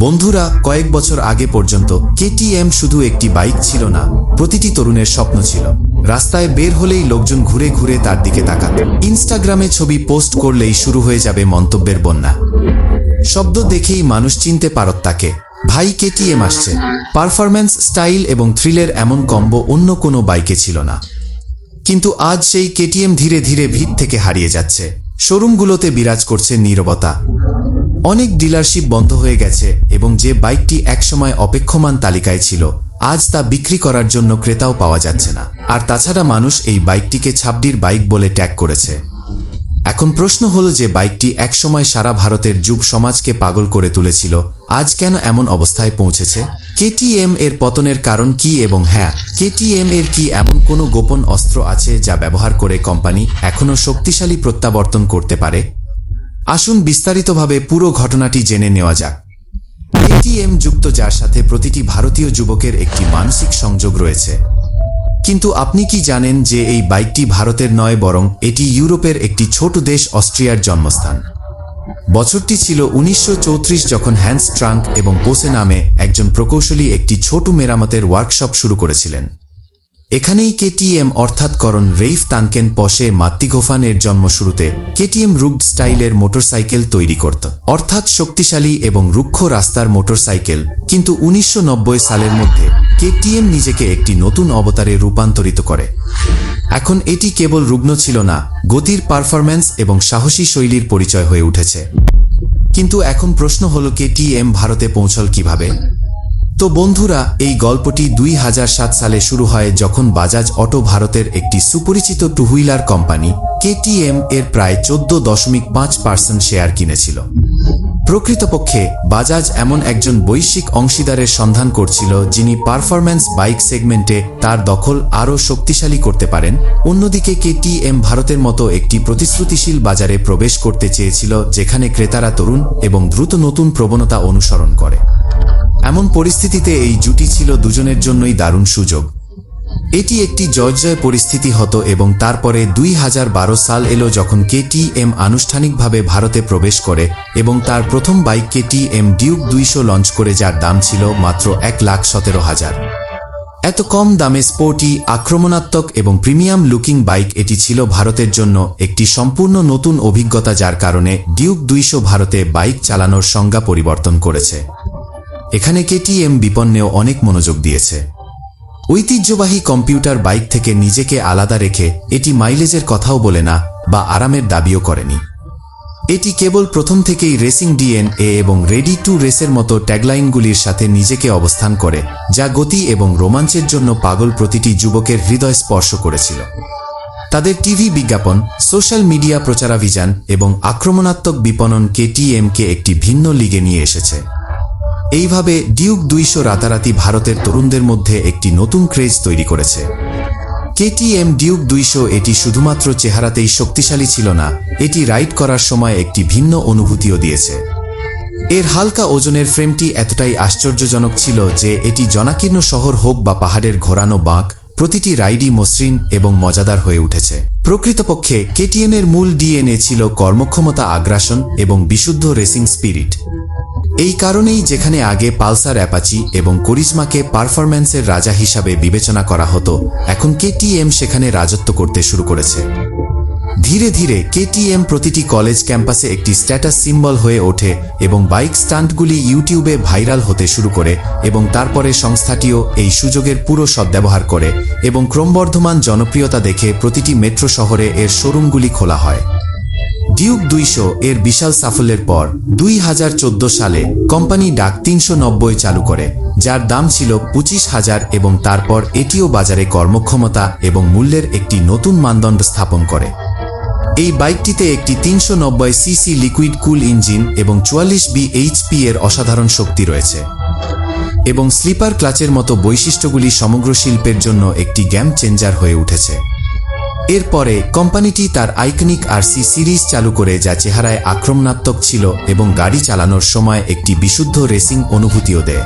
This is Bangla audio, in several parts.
বন্ধুরা, কয়েক বছর আগে পর্যন্ত কেটিএম শুধু একটি বাইক ছিল না, প্রতিটি তরুণের স্বপ্ন ছিল। রাস্তায় বের হলেই লোকজন ঘুরে ঘুরে তার দিকে তাকাত। ইনস্টাগ্রামে ছবি পোস্ট করলেই শুরু হয়ে যাবে মন্তব্যের বন্যা। শব্দ দেখেই মানুষ চিনতে পারত তাকে। ভাই, কেটিএম আসছে। পারফরম্যান্স, স্টাইল এবং থ্রিলের এমন কম্বো অন্য কোনো বাইকে ছিল না। কিন্তু আজ সেই কেটিএম ধীরে ধীরে ভিত থেকে হারিয়ে যাচ্ছে। শোরুমগুলোতে বিরাজ করছে নীরবতা। অনেক ডিলারশিপ বন্ধ হয়ে গেছে এবং যে বাইকটি একসময় অপেক্ষমান তালিকায় ছিল, আজ তা বিক্রি করার জন্য ক্রেতাও পাওয়া যাচ্ছে না। আর তাছাড়া মানুষ এই বাইকটিকে ছাবডির বাইক বলে ট্যাগ করেছে। এখন প্রশ্ন হল যে বাইকটি একসময় সারা ভারতের যুব সমাজকে পাগল করে তুলেছিল, আজ কেন এমন অবস্থায় পৌঁছেছে? কেটিএম এর পতনের কারণ কি এবং হ্যাঁ কেটিএম এর কি এমন কোনো গোপন অস্ত্র আছে যা ব্যবহার করে কোম্পানি এখনও শক্তিশালী প্রত্যাবর্তন করতে পারে? আসুন বিস্তারিতভাবে পুরো ঘটনাটি জেনে নেওয়া যাক। কেটিএম যুক্ত যার সাথে প্রতিটি ভারতীয় যুবকের একটি মানসিক সংযোগ রয়েছে। কিন্তু আপনি কি জানেন যে এই বাইকটি ভারতের নয়, বরং এটি ইউরোপের একটি ছোট দেশ অস্ট্রিয়ার জন্মস্থান? বছরটি ছিল উনিশশো চৌত্রিশ যখন হ্যান্স ট্রাঙ্ক এবং কোসে নামে একজন প্রকৌশলী একটি ছোট মেরামতের ওয়ার্কশপ শুরু করেছিলেন। এখানেই কেটিএম অর্থাৎ করণ রেইফ তানকেন পশে মাত্তিগোফানের জন্ম শুরুতে কেটিএম রুগড স্টাইলের মোটরসাইকেল তৈরি করত। অর্থাৎ শক্তিশালী এবং রুক্ষ রাস্তার মোটরসাইকেল। কিন্তু উনিশশো নব্বই সালের মধ্যে কেটিএম নিজেকে একটি নতুন অবতারে রূপান্তরিত করে। এখন এটি কেবল রুগ্ন ছিল না, গতির পারফরম্যান্স এবং সাহসী শৈলীর পরিচয় হয়ে উঠেছে। কিন্তু এখন প্রশ্ন হল কেটিএম ভারতে পৌঁছল কীভাবে? তো বন্ধুরা, এই গল্পটি দুই হাজার সাত সালে শুরু হয় যখন বাজাজ অটো ভারতের একটি সুপরিচিত টু হুইলার কোম্পানি, কেটিএম, এর প্রায় চোদ্দ দশমিক পাঁচ পার্সেন্ট শেয়ার কিনেছিল। প্রকৃতপক্ষে, বাজাজ এমন একজন বৈশ্বিক অংশীদারের সন্ধান করছিল যিনি পারফরম্যান্স বাইক সেগমেন্টে তার দখল আরও শক্তিশালী করতে পারেন। অন্যদিকে, কেটিএম ভারতের মতো একটি প্রতিশ্রুতিশীল বাজারে প্রবেশ করতে চেয়েছিল যেখানে ক্রেতারা তরুণ এবং দ্রুত নতুন প্রবণতা অনুসরণ করে। এমন পরিস্থিতিতে এই জুটি ছিল দুজনের জন্যই দারুণ সুযোগ। এটি একটি জয়জয় পরিস্থিতি হতো এবং তারপরে দুই হাজার বারো সাল এলো যখন কেটিএম আনুষ্ঠানিকভাবে ভারতে প্রবেশ করে এবং তার প্রথম বাইক কেটিএম ডিউক দুইশো লঞ্চ করে যার দাম ছিল মাত্র এক লাখ সতেরো হাজার। এত কম দামে স্পোর্টি, আক্রমণাত্মক এবং প্রিমিয়াম লুকিং বাইক এটি ছিল ভারতের জন্য একটি সম্পূর্ণ নতুন অভিজ্ঞতা যার কারণে ডিউক দুইশো ভারতে বাইক চালানোর সংজ্ঞা পরিবর্তন করেছে। এখানে কেটিএম বিপন্নেও অনেক মনোযোগ দিয়েছে। ঐতিহ্যবাহী কম্পিউটার বাইক থেকে নিজেকে আলাদা রেখে এটি মাইলেজের কথাও বলে না বা আরামের দাবিও করেনি। এটি কেবল প্রথম থেকেই রেসিং ডিএনএ এবং রেডি টু রেসের মতো ট্যাগলাইনগুলির সাথে নিজেকে অবস্থান করে, যা গতি এবং রোমাঞ্চের জন্য পাগল প্রতিটি যুবকের হৃদয় স্পর্শ করেছিল। তাদের টিভি বিজ্ঞাপন, সোশ্যাল মিডিয়া প্রচারাভিযান এবং আক্রমণাত্মক বিপণন কেটিএমকে একটি ভিন্ন লিগে নিয়ে এসেছে। এইভাবে ডিউক দুইশো রাতারাতি ভারতের তরুণদের মধ্যে একটি নতুন ক্রেজ তৈরি করেছে। কেটিএম ডিউক দুইশো এটি শুধুমাত্র চেহারাতেই শক্তিশালী ছিল না, এটি রাইড করার সময় একটি ভিন্ন অনুভূতিও দিয়েছে। এর হালকা ওজনের ফ্রেমটি এতটাই আশ্চর্যজনক ছিল যে এটি জনাকীর্ণ শহর হোক বা পাহাড়ের ঘোরানো বাঁক, প্রতিটি রাইডই মসৃণ এবং মজাদার হয়ে উঠেছে। প্রকৃতপক্ষে কেটিএম এর মূল ডিএনএ ছিল কর্মক্ষমতা আগ্রাসন এবং বিশুদ্ধ রেসিং স্পিরিট। এই কারণেই যেখানে আগে পালসার অ্যাপাচি এবং করিজমাকে পারফরম্যান্সের রাজা হিসাবে বিবেচনা করা হতো, এখন কেটিএম সেখানে রাজত্ব করতে শুরু করেছে। ধীরে ধীরে কেটিএম প্রতিটি কলেজ ক্যাম্পাসে একটি স্ট্যাটাস সিম্বল হয়ে ওঠে এবং বাইক স্টান্টগুলি ইউটিউবে ভাইরাল হতে শুরু করে এবং তারপরে সংস্থাটিও এই সুযোগের পুরো সদ্ব্যবহার করে এবং ক্রমবর্ধমান জনপ্রিয়তা দেখে প্রতিটি মেট্রো শহরে এর শোরুমগুলি খোলা হয়। ডিউক দুইশো এর বিশাল সাফল্যের পর দুই হাজার চোদ্দ সালে কোম্পানি ডাক তিনশো নব্বই চালু করে, যার দাম ছিল পঁচিশ হাজার এবং তারপর এটিও বাজারে কর্মক্ষমতা এবং মূল্যের একটি নতুন মানদণ্ড স্থাপন করে। এই বাইকটিতে একটি তিনশো নব্বই সিসি লিকুইড কুল ইঞ্জিন এবং চুয়াল্লিশ বি বিএইচপি এর অসাধারণ শক্তি রয়েছে। এবং স্লিপার ক্লাচের মতো বৈশিষ্ট্যগুলি সমগ্র শিল্পের জন্য একটি গ্যাম চেঞ্জার হয়ে উঠেছে। এরপরে কোম্পানিটি তার আইকনিক আরসি সিরিজ চালু করে যা চেহারায় আক্রমণাত্মক ছিল এবং গাড়ি চালানোর সময় একটি বিশুদ্ধ রেসিং অনুভূতিও দেয়।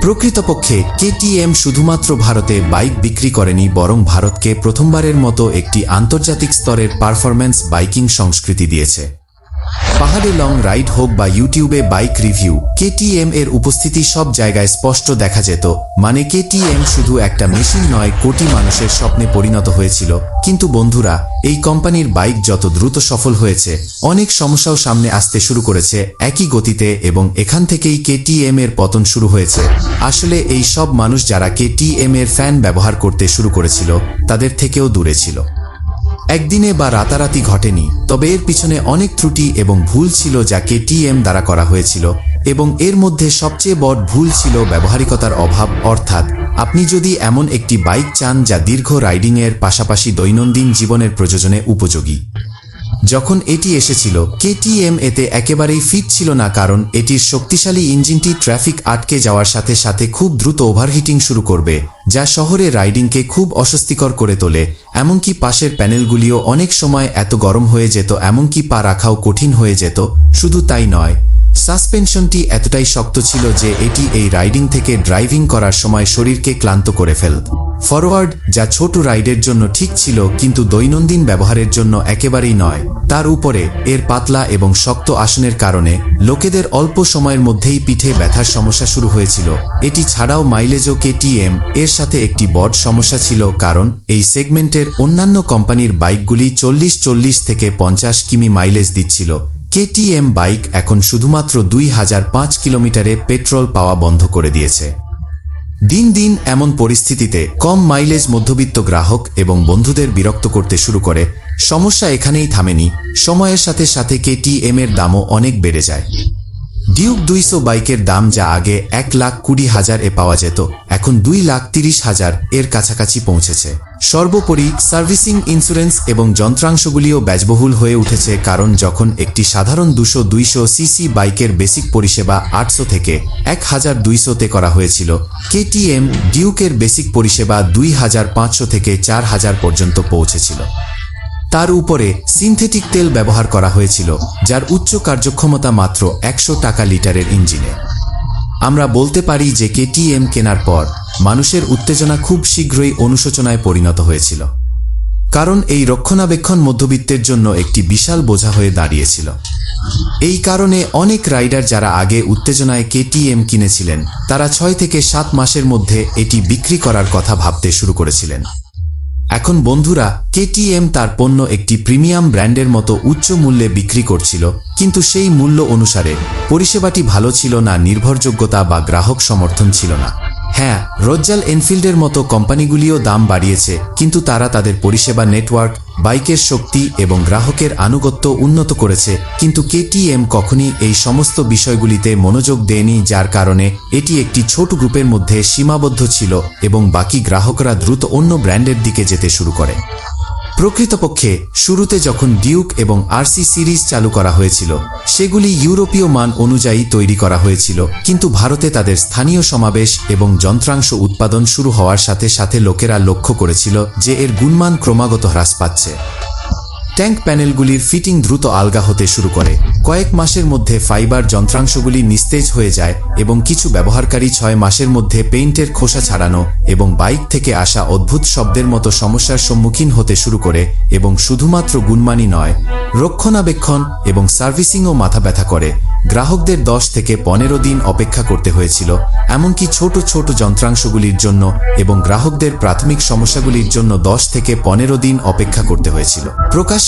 প্রকৃতপক্ষে, কেটিএম শুধুমাত্র ভারতে বাইক বিক্রি করেনি, বরং ভারতকে প্রথমবারের মতো একটি আন্তর্জাতিক স্তরের পারফরম্যান্স বাইকিং সংস্কৃতি দিয়েছে। পাহাড়ে লং রাইড হোক বা ইউটিউবে বাইক রিভিউ, কেটিএম এর উপস্থিতি সব জায়গায় স্পষ্ট দেখা যেত। মানে কেটিএম শুধু একটা মেশিন নয়, কোটি মানুষের স্বপ্নে পরিণত হয়েছিল। কিন্তু বন্ধুরা, এই কোম্পানির বাইক যত দ্রুত সফল হয়েছে, অনেক সমস্যাও সামনে আসতে শুরু করেছে একই গতিতে এবং এখান থেকেই কেটিএম এর পতন শুরু হয়েছে। আসলে এই সব মানুষ যারা কেটিএম এর ফ্যান ব্যবহার করতে শুরু করেছিল, তাদের থেকেও দূরে ছিল। একদিনে বা রাতারাতি ঘটেনি, তবে এর পিছনে অনেক ত্রুটি এবং ভুল ছিল যা কেটিএম দ্বারা করা হয়েছিল, এবং এর মধ্যে সবচেয়ে বড় ভুল ছিল ব্যবহারিকতার অভাব, অর্থাৎ আপনি যদি এমন একটি বাইক চান যা দীর্ঘ রাইডিংয়ের পাশাপাশি দৈনন্দিন জীবনের প্রয়োজনে উপযোগী। যখন এটি এসেছিল, কেটিএম এতে একেবারেই ফিট ছিল না কারণ এটির শক্তিশালী ইঞ্জিনটি ট্রাফিক আটকে যাওয়ার সাথে সাথে খুব দ্রুত ওভারহিটিং শুরু করবে, যা শহরে রাইডিংকে খুব অস্বস্তিকর করে তোলে, এমনকি পাশের প্যানেলগুলিও অনেক সময় এত গরম হয়ে যেত এমনকি পা রাখাও কঠিন হয়ে যেত, শুধু তাই নয়। সাসপেনশনটি এতটাই শক্ত ছিল যে এটি এই রাইডিং থেকে ড্রাইভিং করার সময় শরীরকে ক্লান্ত করে ফেল। ফরওয়ার্ড, যা ছোট রাইডের জন্য ঠিক ছিল কিন্তু দৈনন্দিন ব্যবহারের জন্য একেবারেই নয়। তার উপরে, এর পাতলা এবং শক্ত আসনের কারণে, লোকেদের অল্প সময়ের মধ্যেই পিঠে ব্যথার সমস্যা শুরু হয়েছিল। এটি ছাড়াও মাইলেজও কেটিএম, এর সাথে একটি বড় সমস্যা ছিল কারণ এই সেগমেন্টের অন্যান্য কোম্পানির বাইকগুলি চল্লিশ চল্লিশ থেকে পঞ্চাশ কিমি মাইলেজ দিচ্ছিল। কেটিএম বাইক এখন শুধুমাত্র দুই হাজার পাঁচ কিলোমিটারে পেট্রোল পাওয়া বন্ধ করে দিয়েছে। দিন দিন এমন পরিস্থিতিতে কম মাইলেজ মধ্যবিত্ত গ্রাহক এবং বন্ধুদের বিরক্ত করতে শুরু করে। সমস্যা এখানেই থামেনি, সময়ের সাথে সাথে কেটিএম এর দামও অনেক বেড়ে যায়। ডিউক দুইশো বাইকের দাম যা আগে এক লাখ কুড়ি হাজার এ পাওয়া যেত, এখন দুই লাখ তিরিশ হাজার এর কাছাকাছি পৌঁছেছে। সর্বোপরি সার্ভিসিং ইন্স্যুরেন্স এবং যন্ত্রাংশগুলিও ব্যয়বহুল হয়ে উঠেছে কারণ যখন একটি সাধারণ দুশো দুইশো সিসি বাইকের বেসিক পরিষেবা আটশো থেকে এক হাজার দুইশোতে করা হয়েছিল, কেটিএম ডিউকের বেসিক পরিষেবা দুই হাজার পাঁচশো থেকে চার হাজার পর্যন্ত পৌঁছেছিল। তার উপরে সিনথেটিক তেল ব্যবহার করা হয়েছিল, যার উচ্চ কার্যক্ষমতা মাত্র একশো টাকা লিটারের ইঞ্জিনে। আমরা বলতে পারি যে কেটিএম কেনার পর মানুষের উত্তেজনা খুব শীঘ্রই অনুশোচনায় পরিণত হয়েছিল। কারণ এই রক্ষণাবেক্ষণ মধ্যবিত্তের জন্য একটি বিশাল বোঝা হয়ে দাঁড়িয়েছিল। এই কারণে অনেক রাইডার যারা আগে উত্তেজনায় কেটিএম কিনেছিলেন, তারা ছয় থেকে সাত মাসের মধ্যে এটি বিক্রি করার কথা ভাবতে শুরু করেছিলেন। এখন বন্ধুরা কেটিএম তার পণ্য একটি প্রিমিয়াম ব্র্যান্ডের মতো উচ্চ মূল্যে বিক্রি করছিল, কিন্তু সেই মূল্য অনুসারে পরিষেবাটি ভালো ছিল না, নির্ভরযোগ্যতা বা গ্রাহক সমর্থন ছিল না। হ্যাঁ রজ্জাল এনফিল্ডের মতো কোম্পানিগুলিও দাম বাড়িয়েছে, কিন্তু তারা তাদের পরিষেবা নেটওয়ার্ক, বাইকের শক্তি এবং গ্রাহকের আনুগত্য উন্নত করেছে। কিন্তু কেটিএম কখনই এই সমস্ত বিষয়গুলিতে মনোযোগ দেয়নি, যার কারণে এটি একটি ছোট গ্রুপের মধ্যে সীমাবদ্ধ ছিল এবং বাকি গ্রাহকরা দ্রুত অন্য ব্র্যান্ডের দিকে যেতে শুরু করে। প্রকৃতপক্ষে, শুরুতে যখন ডিউক এবং আরসি সিরিজ চালু করা হয়েছিল, সেগুলি ইউরোপীয় মান অনুযায়ী তৈরি করা হয়েছিল, কিন্তু ভারতে তাদের স্থানীয় সমাবেশ এবং যন্ত্রাংশ উৎপাদন শুরু হওয়ার সাথে সাথে লোকেরা লক্ষ্য করেছিল যে এর গুণমান ক্রমাগত হ্রাস পাচ্ছে। ট্যাঙ্ক প্যানেলগুলির ফিটিং দ্রুত আলগা হতে শুরু করে। কয়েক মাসের মধ্যে ফাইবার যন্ত্রাংশগুলি নিস্তেজ হয়ে যায় এবং কিছু ব্যবহারকারী ছয় মাসের মধ্যে পেইন্টের খোসা ছাড়ানো এবং বাইক থেকে আসা অদ্ভুত শব্দের মতো সমস্যার সম্মুখীন হতে শুরু করে এবং শুধুমাত্র গুণমানই নয়, রক্ষণাবেক্ষণ এবং সার্ভিসিংও মাথা ব্যথা করে। গ্রাহকদের দশ থেকে পনেরো দিন অপেক্ষা করতে হয়েছিল, এমনকি ছোট ছোট যন্ত্রাংশগুলির জন্য এবং গ্রাহকদের প্রাথমিক সমস্যাগুলির জন্য দশ থেকে পনেরো দিন অপেক্ষা করতে হয়েছিল।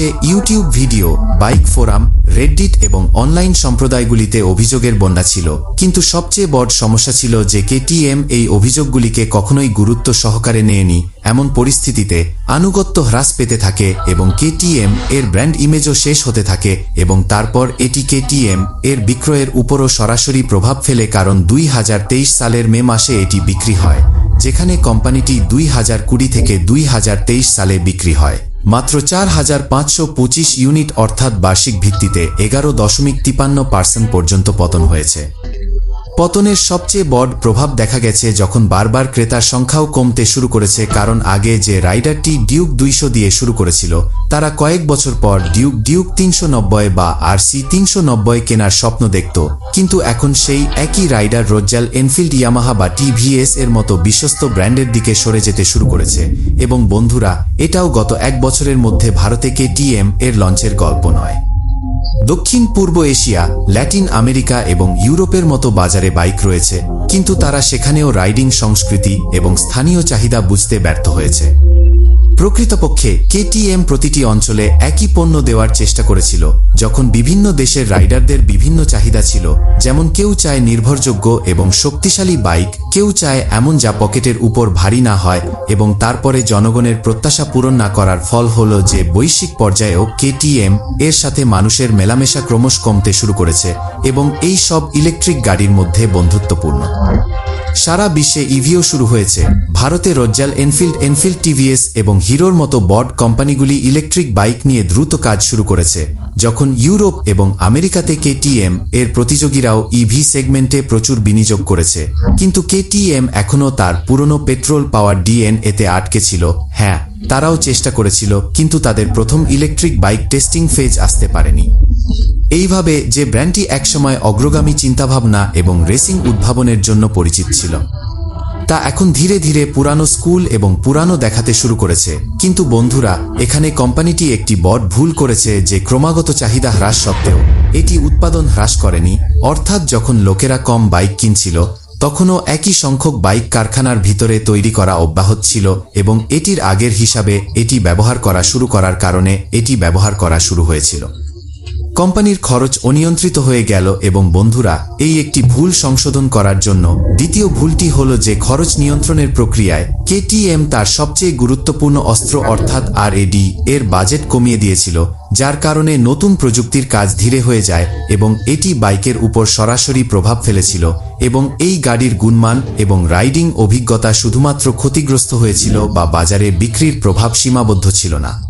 প্রকাশ্যে YouTube video, bike forum, Reddit এবং অনলাইন সম্প্রদায়গুলিতে অভিযোগের বন্যা ছিল। কিন্তু সবচেয়ে বড় সমস্যা ছিল যে কেটিএম এই অভিযোগগুলিকে কখনোই গুরুত্ব সহকারে নেয়নি। এমন পরিস্থিতিতে আনুগত্য হ্রাস পেতে থাকে এবং কেটিএম এর ব্র্যান্ড ইমেজও শেষ হতে থাকে এবং তারপর এটি কেটিএম এর বিক্রয়ের উপরও সরাসরি প্রভাব ফেলে কারণ দুই হাজার তেইশ সালের মে মাসে এটি বিক্রি হয়, যেখানে কোম্পানিটি দুই হাজার কুড়ি থেকে দুই হাজার তেইশ সালে বিক্রি হয়। মাত্র চার হাজার পাঁচশো পঁচিশ ইউনিট অর্থাৎ বার্ষিক ভিত্তিতে এগারো দশমিক তিপান্ন পার্সেন্ট পর্যন্ত পতন হয়েছে। পতনের সবচেয়ে বড় প্রভাব দেখা গেছে যখন বারবার ক্রেতার সংখ্যাও কমতে শুরু করেছে, কারণ আগে যে রাইডারটি ডিউক দুইশো দিয়ে শুরু করেছিল, তারা কয়েক বছর পর ডিউক ডিউক তিনশো নব্বই বা আরসি তিনশো নব্বই কেনার স্বপ্ন দেখত। কিন্তু এখন সেই একই রাইডার রোজ্জাল এনফিল্ড ইয়ামাহা বা টিভিএস এর মতো বিশ্বস্ত ব্র্যান্ডের দিকে সরে যেতে শুরু করেছে। এবং বন্ধুরা, এটাও গত এক বছরের মধ্যে ভারতে কেটিএম এর লঞ্চের গল্প নয়। দক্ষিণ পূর্ব এশিয়া, ল্যাটিন আমেরিকা এবং ইউরোপের মতো বাজারে বাইক রয়েছে, কিন্তু তারা সেখানেও রাইডিং সংস্কৃতি এবং স্থানীয় চাহিদা বুঝতে ব্যর্থ হয়েছে। প্রকৃতপক্ষে, কেটিএম প্রতিটি অঞ্চলে একই পণ্য দেওয়ার চেষ্টা করেছিল, যখন বিভিন্ন দেশের রাইডারদের বিভিন্ন চাহিদা ছিল, যেমন কেউ চায় নির্ভরযোগ্য এবং শক্তিশালী বাইক, কেউ চায় এমন যা পকেটের উপর ভারী না হয়, এবং তারপরে জনগণের প্রত্যাশা পূরণ না করার ফল হল যে বৈশ্বিক পর্যায়েও কেটিএম এর সাথে মানুষের মেলামেশা ক্রমশ কমতে শুরু করেছে, এবং এই সব ইলেকট্রিক গাড়ির মধ্যে বন্ধুত্বপূর্ণ। সারা বিশ্বে ইভিও শুরু হয়েছে ভারতে রজ্জাল এনফিল্ড এনফিল্ড টিভিএস এবং হিরোর মতো বড কোম্পানিগুলি ইলেকট্রিক বাইক নিয়ে দ্রুত কাজ শুরু করেছে। যখন ইউরোপ এবং আমেরিকাতে কেটিএম এর প্রতিযোগীরাও ইভি সেগমেন্টে প্রচুর বিনিয়োগ করেছে। কিন্তু কেটিএম এখনও তার পুরনো পেট্রোল পাওয়ার ডিএন এতে আটকে ছিল। হ্যাঁ তারাও চেষ্টা করেছিল, কিন্তু তাদের প্রথম ইলেকট্রিক বাইক টেস্টিং ফেজ আসতে পারেনি। এইভাবে যে ব্র্যান্ডটি একসময় অগ্রগামী চিন্তাভাবনা এবং রেসিং উদ্ভাবনের জন্য পরিচিত ছিল। তা এখন ধীরে ধীরে পুরানো স্কুল এবং পুরানো দেখাতে শুরু করেছে। কিন্তু বন্ধুরা, এখানে কোম্পানিটি একটি বড় ভুল করেছে যে ক্রমাগত চাহিদা হ্রাস সত্ত্বেও এটি উৎপাদন হ্রাস করেনি। অর্থাৎ যখন লোকেরা কম বাইক কিনছিল, তখনও একই সংখ্যক বাইক কারখানার ভিতরে তৈরি করা অব্যাহত ছিল এবং এটির আগের হিসাবে এটি ব্যবহার করা শুরু করার কারণে এটি ব্যবহার করা শুরু হয়েছিল। কোম্পানির খরচ অনিয়ন্ত্রিত হয়ে গেল এবং বন্ধুরা, এই একটি ভুল সংশোধন করার জন্য দ্বিতীয় ভুলটি হল যে খরচ নিয়ন্ত্রণের প্রক্রিয়ায় কেটিএম তার সবচেয়ে গুরুত্বপূর্ণ অস্ত্র অর্থাৎ আর এর বাজেট কমিয়ে দিয়েছিল, যার কারণে নতুন প্রযুক্তির কাজ ধীরে হয়ে যায় এবং এটি বাইকের উপর সরাসরি প্রভাব ফেলেছিল এবং এই গাড়ির গুণমান এবং রাইডিং অভিজ্ঞতা শুধুমাত্র ক্ষতিগ্রস্ত হয়েছিল বা বাজারে বিক্রির প্রভাব সীমাবদ্ধ ছিল না।